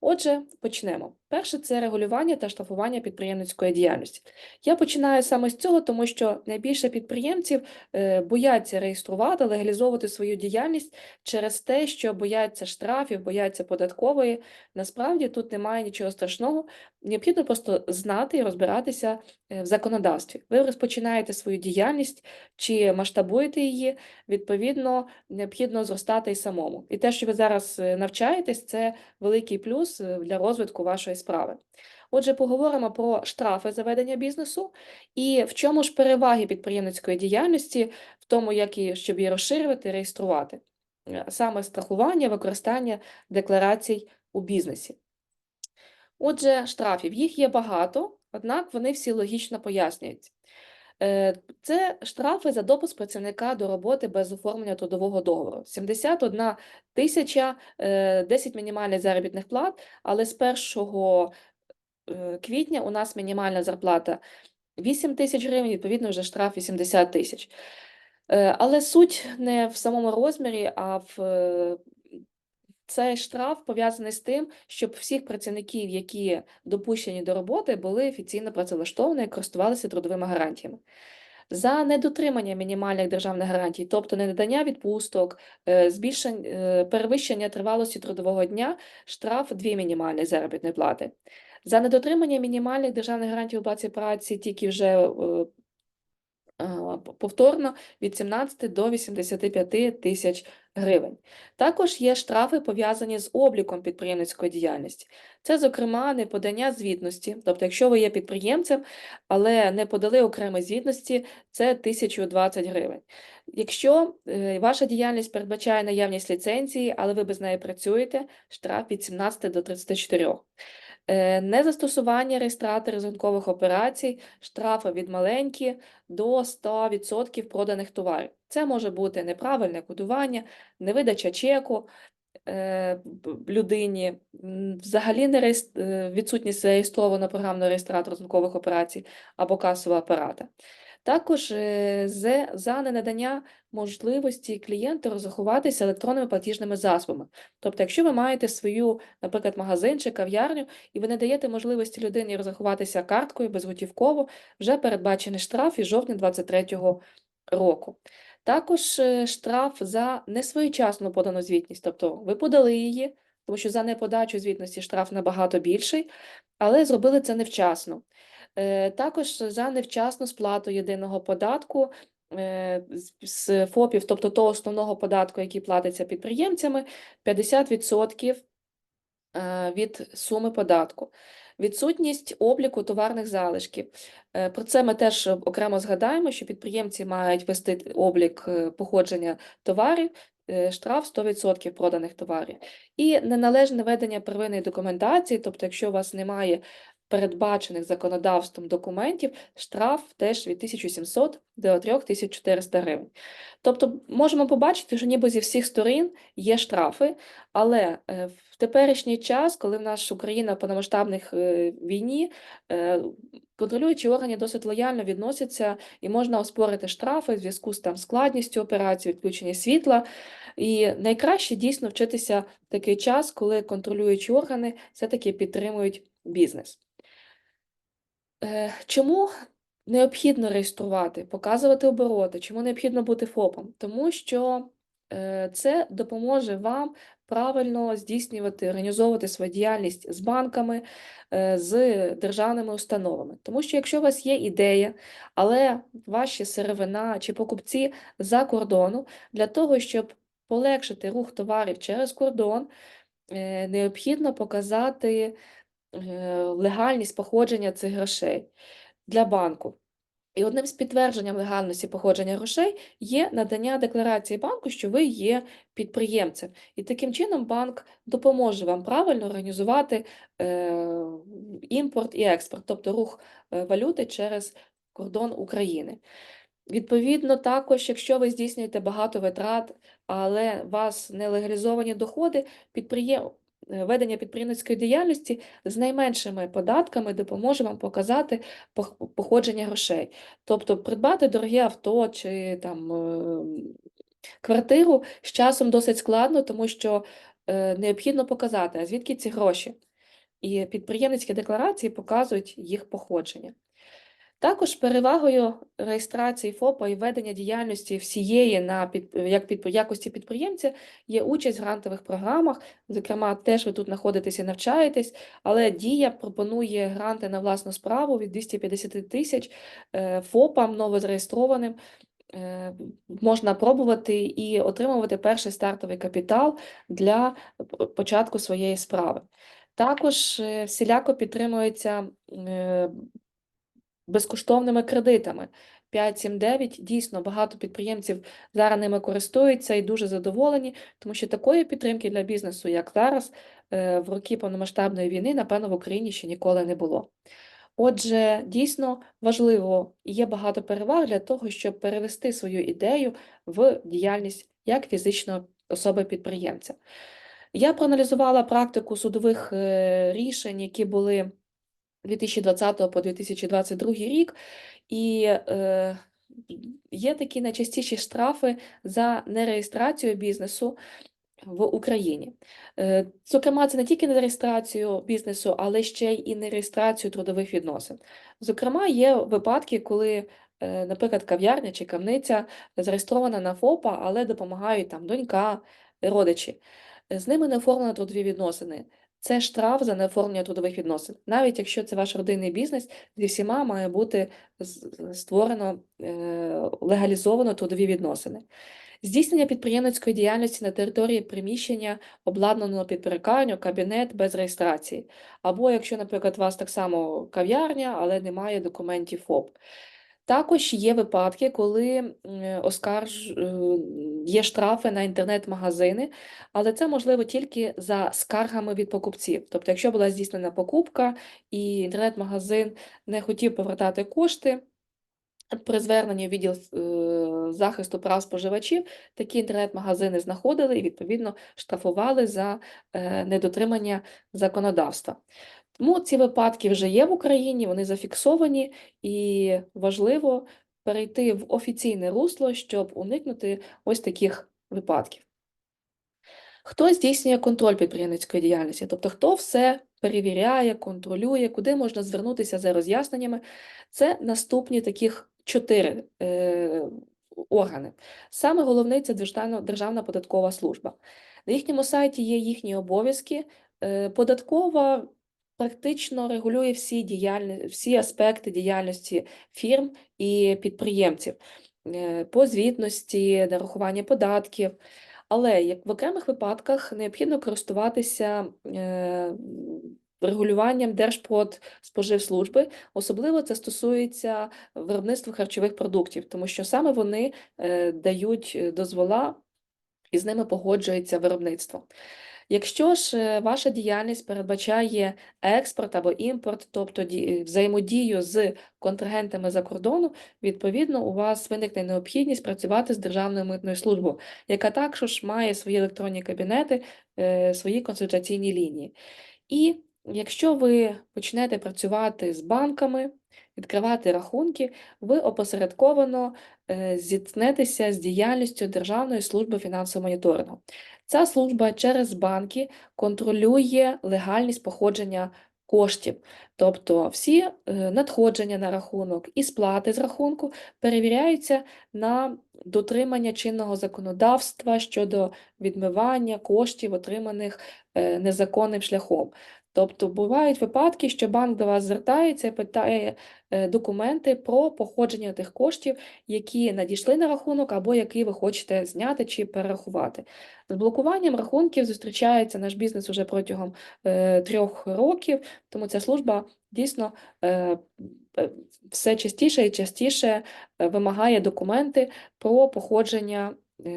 Отже, почнемо. Перше це регулювання та штрафування підприємницької діяльності. Я починаю саме з цього, тому що найбільше підприємців е, бояться реєструвати, легалізовувати свою діяльність через те, що бояться штрафів, бояться податкової. Насправді тут немає нічого страшного. Необхідно просто знати і розбиратися е, в законодавстві. Ви розпочинаєте свою діяльність чи масштабуєте її, відповідно, необхідно зростати і самому. І те, що ви зараз е, навчаєтесь, це великий плюс е, для розвитку вашої справи. Отже, поговоримо про штрафи за ведення бізнесу і в чому ж переваги підприємницької діяльності, в тому, як і щоб її розширювати, реєструвати. Е, Саме страхування, використання декларацій у бізнесі. Отже, штрафів їх є багато, однак вони всі логічно пояснюються. Е, Це штрафи за допуск працівника до роботи без оформлення трудового договору. 71 тисяча, е, 10 мінімальних заробітних плат, але з 1 е, квітня у нас мінімальна зарплата 8 тисяч гривень, відповідно, вже штраф 80 тисяч. Е, Але суть не в самому розмірі, а в е, цей штраф пов'язаний з тим, щоб всіх працівників, які допущені до роботи, були офіційно працевлаштовані і користувалися трудовими гарантіями. За недотримання мінімальних державних гарантій, тобто ненадання відпусток, е, збільшень- е, перевищення тривалості трудового дня, штраф 2 мінімальні заробітної плати. За недотримання мінімальних державних гарантій у оплаті праці тільки вже е, повторно від 17 до 85 тисяч гривень. Також є штрафи, пов'язані з обліком підприємницької діяльності. Це, зокрема, неподання звітності. Тобто, якщо ви є підприємцем, але не подали окремі звітності, це 1020 гривень. Якщо е, ваша діяльність передбачає наявність ліцензії, але ви без неї працюєте, штраф від 17 до 34. Е, Незастосування реєстратора ринкових операцій, штрафи від маленькі до 100% проданих товарів. Це може бути неправильне кодування, невидача чеку е, людині, взагалі не реєс- е, відсутність зареєстрованого програмного реєстратора ринкових операцій або касового апарата. Також е, за ненадання можливості клієнту розрахуватися електронними платіжними засобами. Тобто, якщо ви маєте свою, наприклад, магазин чи кав'ярню, і ви не даєте можливості людині розрахуватися карткою безготівково, вже передбачений штраф із жовтня 2023 року. Також е, штраф за несвоєчасну подану звітність, тобто ви подали її, тому що за неподачу звітності штраф набагато більший, але зробили це невчасно. Е, Також за невчасну сплату єдиного податку е, з- ФОПів, тобто того основного податку, який платиться підприємцями, 50% е, від суми податку. Відсутність обліку товарних залишків. Про це ми теж окремо згадаємо, що підприємці мають вести облік походження товарів, штраф 100% проданих товарів. І неналежне ведення первинної документації, тобто якщо у вас немає передбачених законодавством документів, штраф теж від 1700 до 3400 гривень. Тобто можемо побачити, що ніби зі всіх сторін є штрафи, але е, в теперішній час, коли в нас Україна в повномасштабних е, війні, е, контролюючі органи досить лояльно відносяться і можна оспорити штрафи в зв'язку з там складністю операції, відключення світла. І найкраще дійсно вчитися в такий час, коли контролюючі органи все-таки підтримують бізнес. Е, Чому необхідно реєструвати, показувати обороти? Чому необхідно бути ФОПом? Тому що е, це допоможе вам правильно здійснювати, організовувати свою діяльність з банками, е, з державними установами. Тому що якщо у вас є ідея, але ваші сировина чи покупці за кордону, для того, щоб полегшити рух товарів через кордон, необхідно показати легальність походження цих грошей для банку. І одним з підтвердженням легальності походження грошей є надання декларації банку, що ви є підприємцем. І таким чином банк допоможе вам правильно організувати е, імпорт і експорт, тобто рух е, валюти через кордон України. Відповідно, також, якщо ви здійснюєте багато витрат, але у вас не легалізовані доходи, підприєм... е, ведення підприємницької діяльності з найменшими податками допоможе вам показати походження грошей. Тобто придбати дороге авто чи там е, квартиру з часом досить складно, тому що е, необхідно показати, а звідки ці гроші. і підприємницькі декларації показують їх походження. Також перевагою реєстрації ФОПа і ведення діяльності всієї на під, як під, якості підприємця є участь в грантових програмах. Зокрема, теж ви тут знаходитесь і навчаєтесь, але Дія пропонує гранти на власну справу від 250 тисяч е, ФОПам новозареєстрованим. Е, Можна пробувати і отримувати перший стартовий капітал для початку своєї справи. Також е, всіляко підтримується безкоштовними кредитами. 5-7-9, дійсно, багато підприємців зараз ними користуються і дуже задоволені, тому що такої підтримки для бізнесу, як зараз, е, в роки повномасштабної війни, напевно, в Україні ще ніколи не було. Отже, дійсно важливо і є багато переваг для того, щоб перевести свою ідею в діяльність як фізичної особи-підприємця. Я проаналізувала практику судових е, рішень, які були 2020 по 2022 рік, і е, є такі найчастіші штрафи за нереєстрацію бізнесу в Україні. Е, Зокрема, це не тільки нереєстрацію бізнесу, але ще й нереєстрацію трудових відносин. Зокрема, є випадки, коли, е, наприклад, кав'ярня чи крамниця зареєстрована на ФОПа, але допомагають там донька, родичі. З ними не оформлено трудові відносини. Це штраф за неоформлення трудових відносин. Навіть якщо це ваш родинний бізнес, зі всіма має бути створено е, легалізовано трудові відносини. Здійснення підприємницької діяльності на території приміщення, обладнаного під перукарню, кабінет без реєстрації. Або якщо, наприклад, у вас так само кав'ярня, але немає документів ФОП. Також є випадки, коли оскарж... е, є штрафи на інтернет-магазини, але це можливо тільки за скаргами від покупців. Тобто, якщо була здійснена покупка і інтернет-магазин не хотів повертати кошти, при зверненні в відділ е, захисту прав споживачів такі інтернет-магазини знаходили і, відповідно, штрафували за е, недотримання законодавства. Тому ці випадки вже є в Україні, вони зафіксовані, і важливо перейти в офіційне русло, щоб уникнути ось таких випадків. Хто здійснює контроль підприємницької діяльності? Тобто, хто все перевіряє, контролює, куди можна звернутися за роз'ясненнями? Це наступні таких чотири е, органи. Саме головний це Державна податкова служба. На їхньому сайті є їхні обов'язки. Е, Податкова практично регулює всі, діяльні, всі аспекти діяльності фірм і підприємців е, по звітності, нарахування податків. Але як в окремих випадках необхідно користуватися е, регулюванням Держпродспоживслужби, особливо це стосується виробництва харчових продуктів, тому що саме вони е, дають дозвола і з ними погоджується виробництво. Якщо ж е, ваша діяльність передбачає експорт або імпорт, тобто взаємодію з контрагентами за кордону, відповідно, у вас виникне необхідність працювати з Державною митною службою, яка також має свої електронні кабінети, е, свої консультаційні лінії. І якщо ви почнете працювати з банками, відкривати рахунки, ви опосередковано е, зіткнетеся з діяльністю Державної служби фінансового моніторингу. Ця служба через банки контролює легальність походження коштів, тобто всі е, надходження на рахунок і сплати з рахунку перевіряються на дотримання чинного законодавства щодо відмивання коштів, отриманих е, незаконним шляхом. Тобто бувають випадки, що банк до вас звертається питає е, документи про походження тих коштів, які надійшли на рахунок, або які ви хочете зняти чи перерахувати. З блокуванням рахунків зустрічається наш бізнес уже протягом е, трьох років, тому ця служба дійсно е, е, все частіше і частіше е, вимагає документи про походження